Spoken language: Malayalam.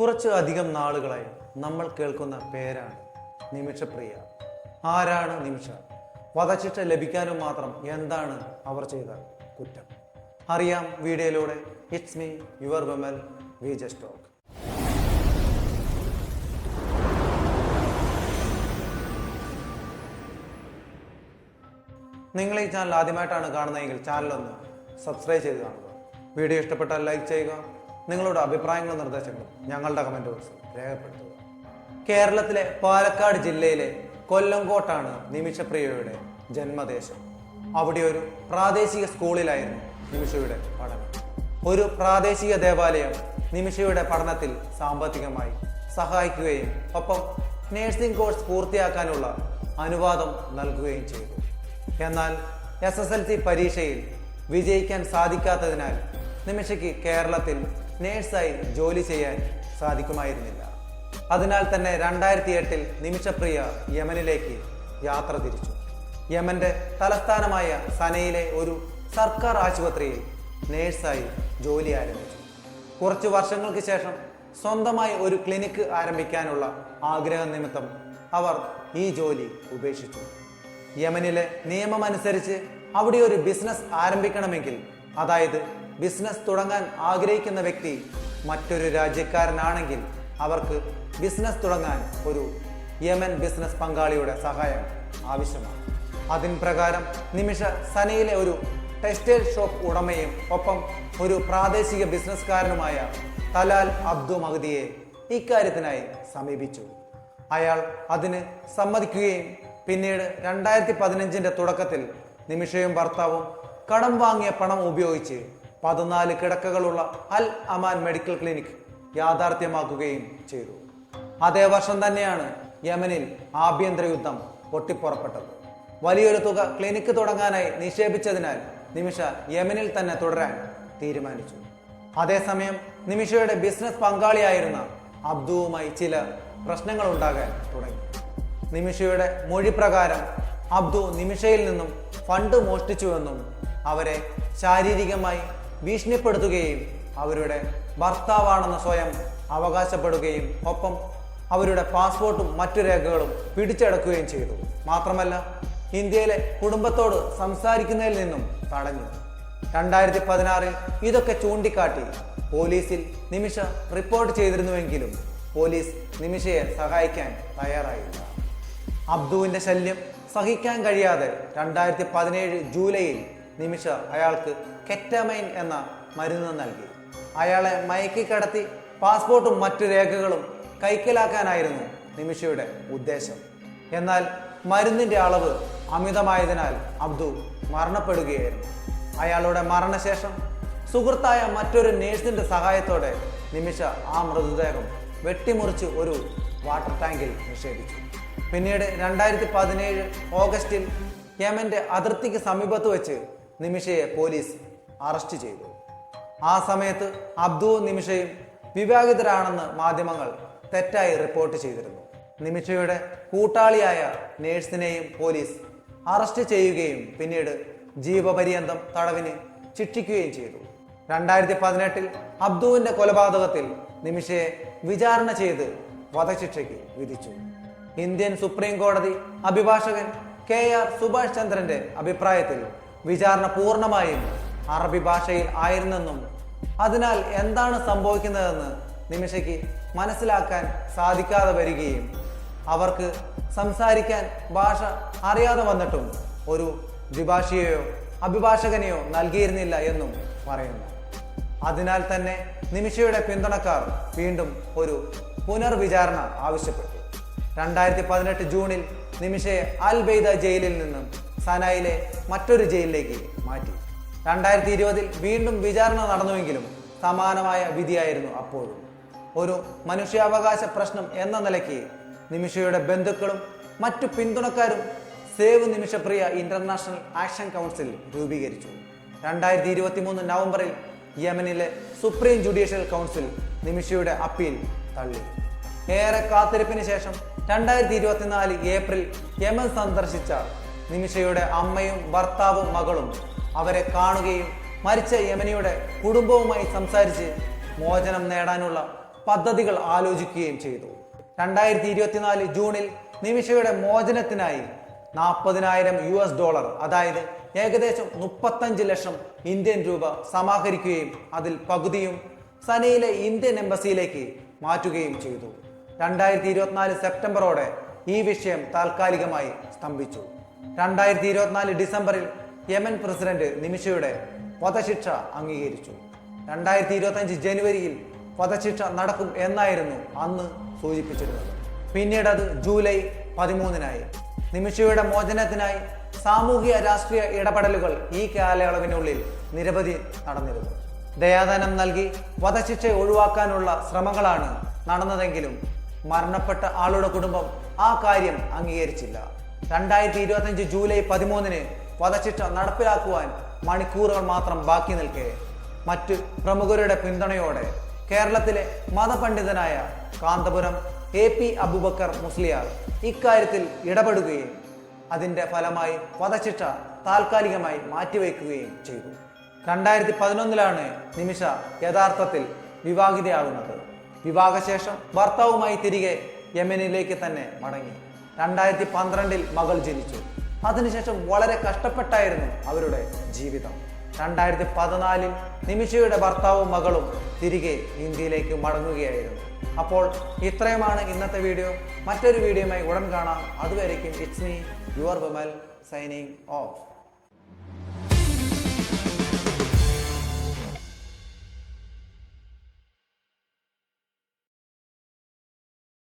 കുറച്ച് അധികം നാളുകളായി നമ്മൾ കേൾക്കുന്ന പേരാണ് നിമിഷപ്രിയ. ആരാണ് നിമിഷ? വധശിക്ഷ ലഭിക്കാനും മാത്രം എന്താണ് അവർ ചെയ്ത കുറ്റം? അറിയാം വീഡിയോയിലൂടെ. It's me your Vimal we just talk നിങ്ങൾ ഈ ചാനൽ ആദ്യമായിട്ടാണ് കാണുന്നതെങ്കിൽ ചാനലൊന്ന് സബ്സ്ക്രൈബ് ചെയ്ത് കാണുക. വീഡിയോ ഇഷ്ടപ്പെട്ടാൽ ലൈക്ക് ചെയ്യുക. നിങ്ങളുടെ അഭിപ്രായങ്ങളും നിർദ്ദേശങ്ങളും ഞങ്ങളുടെ കമന്റ് ബോക്സിൽ രേഖപ്പെടുത്തുക. കേരളത്തിലെ പാലക്കാട് ജില്ലയിലെ കൊല്ലംകോട്ടാണ് നിമിഷപ്രിയയുടെ ജന്മദേശം. അവിടെ ഒരു പ്രാദേശിക സ്കൂളിലായിരുന്നു നിമിഷയുടെ പഠനം. ഒരു പ്രാദേശിക ദേവാലയം നിമിഷയുടെ പഠനത്തിൽ സാമ്പത്തികമായി സഹായിക്കുകയും ഒപ്പം നേഴ്സിംഗ് കോഴ്സ് പൂർത്തിയാക്കാനുള്ള അനുവാദം നൽകുകയും ചെയ്തു. എന്നാൽ എസ് എസ് എൽ സി പരീക്ഷയിൽ വിജയിക്കാൻ സാധിക്കാത്തതിനാൽ നിമിഷയ്ക്ക് കേരളത്തിൽ നേഴ്സായി ജോലി ചെയ്യാൻ സാധിക്കുമായിരുന്നില്ല. അതിനാൽ തന്നെ രണ്ടായിരത്തി എട്ടിൽ നിമിഷപ്രിയ യമനിലേക്ക് യാത്ര തിരിച്ചു. യമന്റെ തലസ്ഥാനമായ സനയിലെ ഒരു സർക്കാർ ആശുപത്രിയിൽ നേഴ്സായി ജോലി ആരംഭിച്ചു. കുറച്ച് വർഷങ്ങൾക്ക് ശേഷം സ്വന്തമായി ഒരു ക്ലിനിക്ക് ആരംഭിക്കാനുള്ള ആഗ്രഹം നിമിത്തം അവർ ഈ ജോലി ഉപേക്ഷിച്ചു. യമനിലെ നിയമമനുസരിച്ച് അവിടെ ഒരു ബിസിനസ് ആരംഭിക്കണമെങ്കിൽ അതായത് ബിസിനസ് തുടങ്ങാൻ ആഗ്രഹിക്കുന്ന വ്യക്തി മറ്റൊരു രാജ്യക്കാരനാണെങ്കിൽ അവർക്ക് ബിസിനസ് തുടങ്ങാൻ ഒരു യമൻ ബിസിനസ് പങ്കാളിയുടെ സഹായം ആവശ്യമാണ്. അതിൻ പ്രകാരം നിമിഷ സനയിലെ ഒരു ടെക്സ്റ്റൈൽ ഷോപ്പ് ഉടമയും ഒപ്പം ഒരു പ്രാദേശിക ബിസിനസ്സുകാരനുമായ തലാൽ അബ്ദു മഹദിയെ ഇക്കാര്യത്തിനായി സമീപിച്ചു. അയാൾ അതിന് സമ്മതിക്കുകയും പിന്നീട് രണ്ടായിരത്തി പതിനഞ്ചിന്റെ തുടക്കത്തിൽ നിമിഷയും ഭർത്താവും കടം വാങ്ങിയ പണം ഉപയോഗിച്ച് പതിനാല് കിടക്കകളുള്ള അൽ അമാൻ മെഡിക്കൽ ക്ലിനിക് യാഥാർത്ഥ്യമാക്കുകയും ചെയ്തു. അതേ വർഷം തന്നെയാണ് യമനിൽ ആഭ്യന്തര യുദ്ധം പൊട്ടിപ്പുറപ്പെട്ടത്. വലിയൊരു തുക ക്ലിനിക്ക് തുടങ്ങാനായി നിക്ഷേപിച്ചതിനാൽ നിമിഷ യമനിൽ തന്നെ തുടരാൻ തീരുമാനിച്ചു. അതേസമയം നിമിഷയുടെ ബിസിനസ് പങ്കാളിയായിരുന്ന അബ്ദുവുമായി ചില പ്രശ്നങ്ങൾ ഉണ്ടാകാൻ തുടങ്ങി. നിമിഷയുടെ മൊഴി പ്രകാരം അബ്ദു നിമിഷയിൽ നിന്നും ഫണ്ട് മോഷ്ടിച്ചുവെന്നും അവരെ ശാരീരികമായി ഭീഷണിപ്പെടുത്തുകയും അവരുടെ ഭർത്താവാണെന്ന് സ്വയം അവകാശപ്പെടുകയും ഒപ്പം അവരുടെ പാസ്പോർട്ടും മറ്റു രേഖകളും പിടിച്ചെടുക്കുകയും ചെയ്തു. മാത്രമല്ല ഇന്ത്യയിലെ കുടുംബത്തോട് സംസാരിക്കുന്നതിൽ നിന്നും തടഞ്ഞു. രണ്ടായിരത്തി പതിനാറിൽ ഇതൊക്കെ ചൂണ്ടിക്കാട്ടി പോലീസിൽ നിമിഷ റിപ്പോർട്ട് ചെയ്തിരുന്നുവെങ്കിലും പോലീസ് നിമിഷയെ സഹായിക്കാൻ തയ്യാറായില്ല. അബ്ദുവിന്റെ ശല്യം സഹിക്കാൻ കഴിയാതെ രണ്ടായിരത്തി പതിനേഴ് ജൂലൈയിൽ നിമിഷ അയാൾക്ക് കെറ്റമൈൻ എന്ന മരുന്ന് നൽകി. അയാളെ മയക്കി കടത്തി പാസ്പോർട്ടും മറ്റു രേഖകളും കൈക്കലാക്കാനായിരുന്നു നിമിഷയുടെ ഉദ്ദേശം. എന്നാൽ മരുന്നിന്റെ അളവ് അമിതമായതിനാൽ അബ്ദു മരണപ്പെടുകയായിരുന്നു. അയാളുടെ മരണശേഷം സുഹൃത്തായ മറ്റൊരു നേഴ്സിന്റെ സഹായത്തോടെ നിമിഷ ആ മൃതദേഹം വെട്ടിമുറിച്ച് ഒരു വാട്ടർ ടാങ്കിൽ നിക്ഷേപിച്ചു. പിന്നീട് രണ്ടായിരത്തി പതിനേഴ് ഓഗസ്റ്റിൽ യമന്റെ അതിർത്തിക്ക് സമീപത്ത് വെച്ച് നിമിഷയെ പോലീസ് അറസ്റ്റ് ചെയ്തു. ആ സമയത്ത് അബ്ദുവും നിമിഷയും വിവാഹിതരാണെന്ന് മാധ്യമങ്ങൾ തെറ്റായി റിപ്പോർട്ട് ചെയ്തിരുന്നു. നിമിഷയുടെ കൂട്ടാളിയായ നേഴ്സിനെയും പോലീസ് അറസ്റ്റ് ചെയ്യുകയും പിന്നീട് ജീവപര്യന്തം തടവിന് ശിക്ഷിക്കുകയും ചെയ്തു. രണ്ടായിരത്തി പതിനെട്ടിൽ അബ്ദുവിന്റെ കൊലപാതകത്തിൽ നിമിഷയെ വിചാരണ ചെയ്ത് വധശിക്ഷയ്ക്ക് വിധിച്ചു. ഇന്ത്യൻ സുപ്രീം കോടതി അഭിഭാഷകൻ കെ ആർ സുഭാഷ് ചന്ദ്രന്റെ അഭിപ്രായത്തിൽ വിചാരണ പൂർണമായും അറബി ഭാഷയിൽ ആയിരുന്നെന്നും അതിനാൽ എന്താണ് സംഭവിക്കുന്നതെന്ന് നിമിഷയ്ക്ക് മനസ്സിലാക്കാൻ സാധിക്കാതെ വരികയും അവർക്ക് സംസാരിക്കാൻ ഭാഷ അറിയാതെ വന്നിട്ടും ഒരു ദ്വിഭാഷിയെയോ അഭിഭാഷകനെയോ നൽകിയിരുന്നില്ല എന്നും പറയുന്നു. അതിനാൽ തന്നെ നിമിഷയുടെ പിന്തുണക്കാർ വീണ്ടും ഒരു പുനർവിചാരണ ആവശ്യപ്പെട്ടു. രണ്ടായിരത്തി പതിനെട്ട് ജൂണിൽ നിമിഷയെ അൽ ബെയ്ദ ജയിലിൽ നിന്നും സനായിലെ മറ്റൊരു ജയിലിലേക്ക് മാറ്റി. രണ്ടായിരത്തി ഇരുപതിൽ വീണ്ടും വിചാരണ നടന്നുവെങ്കിലും സമാനമായ വിധിയായിരുന്നു അപ്പോഴും. ഒരു മനുഷ്യാവകാശ പ്രശ്നം എന്ന നിലയ്ക്ക് നിമിഷയുടെ ബന്ധുക്കളും മറ്റു പിന്തുണക്കാരും save Nimishapriya international action council രൂപീകരിച്ചു. രണ്ടായിരത്തി ഇരുപത്തി മൂന്ന് നവംബറിൽ യമനിലെ സുപ്രീം ജുഡീഷ്യൽ കൗൺസിൽ നിമിഷയുടെ അപ്പീൽ തള്ളി. ഏറെ കാത്തിരിപ്പിന് ശേഷം രണ്ടായിരത്തി ഇരുപത്തിനാല് ഏപ്രിൽ യമൻ സന്ദർശിച്ച നിമിഷയുടെ അമ്മയും ഭർത്താവും മകളും അവരെ കാണുകയും മരിച്ച യമനിയുടെ കുടുംബവുമായി സംസാരിച്ച് മോചനം നേടാനുള്ള പദ്ധതികൾ ആലോചിക്കുകയും ചെയ്തു. രണ്ടായിരത്തി ഇരുപത്തിനാല് ജൂണിൽ നിമിഷയുടെ മോചനത്തിനായി നാൽപ്പതിനായിരം യു എസ് ഡോളർ അതായത് ഏകദേശം മുപ്പത്തഞ്ച് ലക്ഷം ഇന്ത്യൻ രൂപ സമാഹരിക്കുകയും അതിൽ പകുതിയും സനയിലെ ഇന്ത്യൻ എംബസിയിലേക്ക് മാറ്റുകയും ചെയ്തു. രണ്ടായിരത്തി ഇരുപത്തിനാല് സെപ്റ്റംബറോടെ ഈ വിഷയം താൽക്കാലികമായി സ്തംഭിച്ചു. രണ്ടായിരത്തി ഇരുപത്തിനാല് ഡിസംബറിൽ യമൻ പ്രസിഡന്റ് നിമിഷയുടെ വധശിക്ഷ അംഗീകരിച്ചു. രണ്ടായിരത്തി ഇരുപത്തഞ്ച് ജനുവരിയിൽ വധശിക്ഷ നടക്കും എന്നായിരുന്നു അന്ന് സൂചിപ്പിച്ചിരുന്നത്. പിന്നീട് അത് ജൂലൈ പതിമൂന്നിനായി. നിമിഷയുടെ മോചനത്തിനായി സാമൂഹിക രാഷ്ട്രീയ ഇടപെടലുകൾ ഈ കാലയളവിനുള്ളിൽ നിരവധി നടന്നിരുന്നു. ദയാദാനം നൽകി വധശിക്ഷ ഒഴിവാക്കാനുള്ള ശ്രമങ്ങളാണ് നടന്നതെങ്കിലും മരണപ്പെട്ട ആളുടെ കുടുംബം ആ കാര്യം അംഗീകരിച്ചില്ല. രണ്ടായിരത്തി ഇരുപത്തഞ്ച് ജൂലൈ പതിമൂന്നിന് വധശിക്ഷ നടപ്പിലാക്കുവാൻ മണിക്കൂറുകൾ മാത്രം ബാക്കി നിൽക്കെ. മറ്റ് പ്രമുഖരുടെ പിന്തുണയോടെ കേരളത്തിലെ മതപണ്ഡിതനായ കാന്തപുരം എ പി അബുബക്കർ മുസ്ലിയാർ ഇക്കാര്യത്തിൽ ഇടപെടുകയും അതിന്റെ ഫലമായി വധശിക്ഷ താൽക്കാലികമായി മാറ്റിവെക്കുകയും ചെയ്തു. രണ്ടായിരത്തി പതിനൊന്നിലാണ് നിമിഷ യഥാർത്ഥത്തിൽ വിവാഹിതയാകുന്നത്. വിവാഹശേഷം ഭർത്താവുമായി തിരികെ യമനിലേക്ക് തന്നെ മടങ്ങി. രണ്ടായിരത്തി പന്ത്രണ്ടിൽ മകൾ ജനിച്ചു. അതിനുശേഷം വളരെ കഷ്ടപ്പെട്ടായിരുന്നു അവരുടെ ജീവിതം. രണ്ടായിരത്തി പതിനാലിൽ നിമിഷയുടെ ഭർത്താവും മകളും തിരികെ ഇന്ത്യയിലേക്ക് മടങ്ങുകയായിരുന്നു. അപ്പോൾ ഇത്രയുമാണ് ഇന്നത്തെ വീഡിയോ. മറ്റൊരു വീഡിയോയുമായി ഉടൻ കാണാം. അതുവരേക്കും it's me your Vimal signing off